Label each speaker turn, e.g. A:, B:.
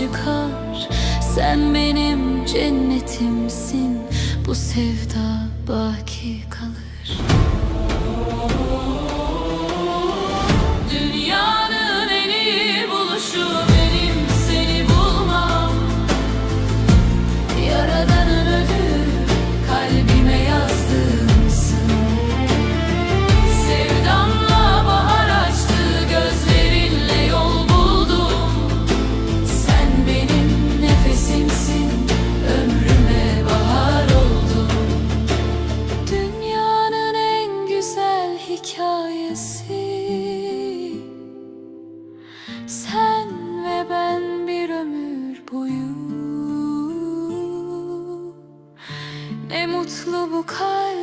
A: çıkar. Sen benim cennetimsin. Bu sevda baki kalır. hikayesi. Sen ve ben bir ömür boyu Ne mutlu bu kalp